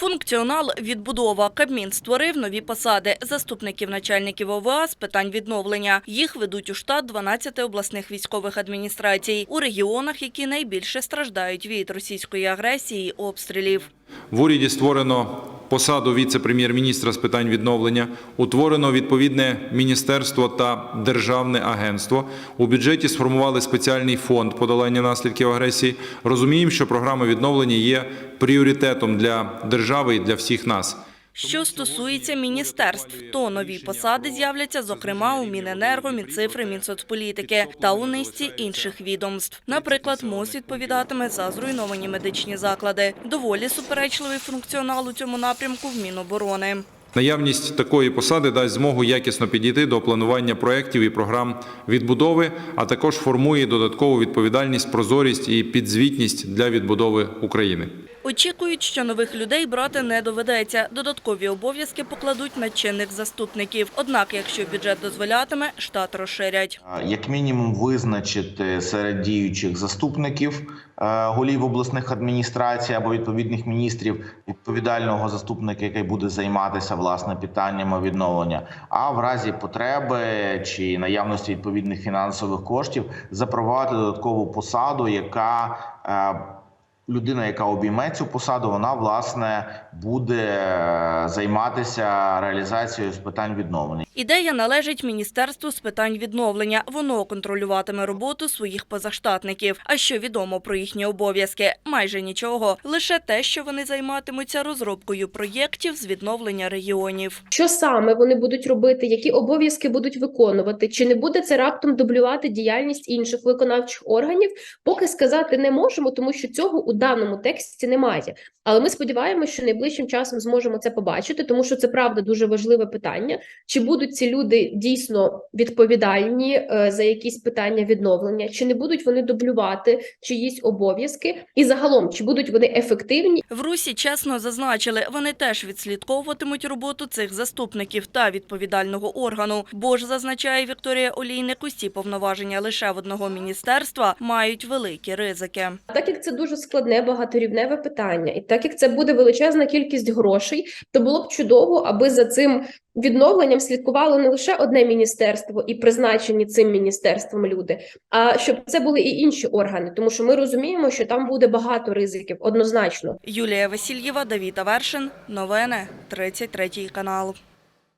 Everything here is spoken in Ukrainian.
Функціонал відбудова. Кабмін створив нові посади заступників начальників ОВА з питань відновлення. Їх ведуть у штат 12 обласних військових адміністрацій у регіонах, які найбільше страждають від російської агресії і обстрілів. В уряді створено посаду віце-прем'єр-міністра з питань відновлення, утворено відповідне міністерство та державне агентство. У бюджеті сформували спеціальний фонд подолання наслідків агресії. Розуміємо, що програма відновлення є пріоритетом для держави і для всіх нас. Що стосується міністерств, то нові посади з'являться, зокрема, у Міненерго, Мінцифри, Мінсоцполітики та у низці інших відомств. Наприклад, МОЗ відповідатиме за зруйновані медичні заклади. Доволі суперечливий функціонал у цьому напрямку в Міноборони. Наявність такої посади дасть змогу якісно підійти до планування проєктів і програм відбудови, а також формує додаткову відповідальність, прозорість і підзвітність для відбудови України. Очікують, що нових людей брати не доведеться. Додаткові обов'язки покладуть на чинних заступників. Однак, якщо бюджет дозволятиме, штат розширять. як мінімум визначити серед діючих заступників е, голів обласних адміністрацій або відповідних міністрів відповідального заступника, який буде займатися власне питаннями відновлення. А в разі потреби чи наявності відповідних фінансових коштів запровадити додаткову посаду, яка е, Людина, яка обійме цю посаду, вона власне буде е, займатися реалізацією з питань відновлення. Ідея належить Міністерству з питань відновлення. Воно контролюватиме роботу своїх позаштатників. А що відомо про їхні обов'язки? Майже нічого. Лише те, що вони займатимуться розробкою проєктів з відновлення регіонів. Що саме вони будуть робити, які обов'язки будуть виконувати, чи не буде це раптом дублювати діяльність інших виконавчих органів? Поки сказати не можемо, тому що цього у даному тексті немає. Але ми сподіваємося, що найближчим часом зможемо це побачити, тому що це правда дуже важливе питання. Чи будуть ці люди дійсно відповідальні е, за якісь питання відновлення, чи не будуть вони дублювати чиїсь обов'язки, і загалом чи будуть вони ефективні В Русі чесно зазначили, вони теж відслідковуватимуть роботу цих заступників та відповідального органу. Бо ж зазначає Вікторія Олійник, усі повноваження лише в одного міністерства мають великі ризики. Так як це дуже складне багаторівневе питання, і так як це буде величезна кількість грошей, то було б чудово, аби за цим відновленням слідкувало не лише одне міністерство і призначені цим міністерством люди, а щоб це були і інші органи, тому що ми розуміємо, що там буде багато ризиків однозначно. Юлія Васильєва, Давід Авершин. Новини 33 канал.